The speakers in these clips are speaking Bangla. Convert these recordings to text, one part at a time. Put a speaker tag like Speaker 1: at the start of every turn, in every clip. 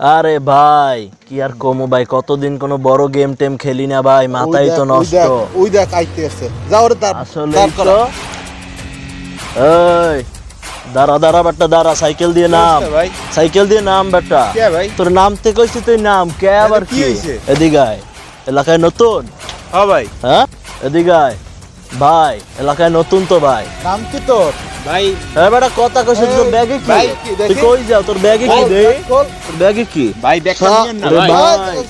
Speaker 1: আরে ভাই কি আর কমো ভাই কতদিন কোনো বড় গেম টেম খেলি না ভাই মাথাই তো নষ্ট।
Speaker 2: ওই দেখ আইতে আছে। যা ওরে তার
Speaker 1: আসলে তো। এই দাঁড়া দাঁড়া বেটা দাঁড়া সাইকেল দিয়ে নাম। সাইকেল দিয়ে নাম বেটা।
Speaker 2: কে ভাই?
Speaker 1: তোর নাম থেকে কইছি তুই নাম কে আবার
Speaker 2: কি?
Speaker 1: এদিকে এলাকায় নতুন?
Speaker 2: হ্যাঁ ভাই।
Speaker 1: হ্যাঁ? এদিকে ভাই এলাকায় নতুন তো ভাই।
Speaker 2: নাম কি তোর?
Speaker 3: ভাই।
Speaker 1: হ্যাঁ বেটা কথা কইছিস
Speaker 2: এই,
Speaker 1: তোর ব্যাগে কি? তুই কই যাও তোর ব্যাগে কি দে? তোর ব্যাগে কি?
Speaker 3: ভাই ব্যাগটা
Speaker 2: হ্যাঁ,
Speaker 3: নিয়েন না। ভাই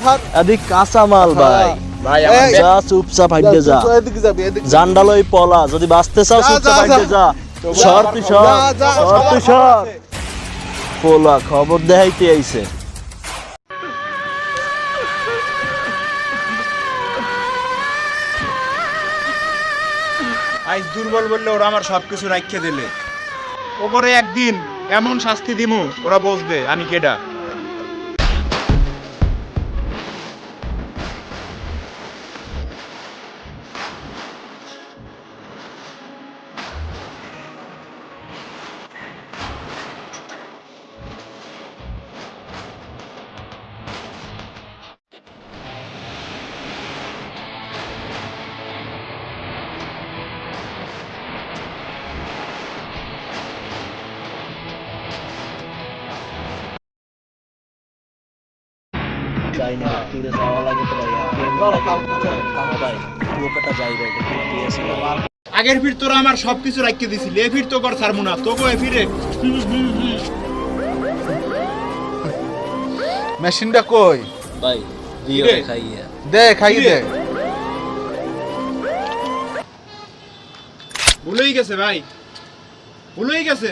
Speaker 2: ছাড়।
Speaker 1: কাঁচা মাল ভাই।
Speaker 3: ভাই
Speaker 1: যা চুপচাপ হাইটে যা
Speaker 2: তুই এদিকে যাবি এদিকে
Speaker 1: জান্ডাল ওই পলা যদি বাঁচতে চাও
Speaker 2: যা,
Speaker 1: চুপচাপ
Speaker 2: যা,
Speaker 1: হাইটে
Speaker 2: যা।
Speaker 1: যা। সর তুই সর
Speaker 2: যা, যা,
Speaker 1: সর তুই সর। পোলা খবর দেখাইতে আইছে।
Speaker 3: আজ দুর্বল বললে ওরা আমার সব কিছু রাখিয়ে দিলে। ওপরে একদিন এমন শাস্তি দিমু, ওরা বসবে আমি কেডা।
Speaker 1: যাই না টুরে যাওয়া লাগে তো ভাই। পুরোটা যাই ভাই
Speaker 3: আগের ফির তোরা আমার সবকিছু রাখিয়ে দিছিলি এ ফির তো কর ছাড়বো না। তোকে এ ফিরে
Speaker 2: মেশিনটা কই?
Speaker 1: ভাই দিও খাইয়া
Speaker 2: দে খাই
Speaker 3: রে?
Speaker 2: দে।
Speaker 3: ভুলেই গেছে ভাই। ভুলেই গেছে।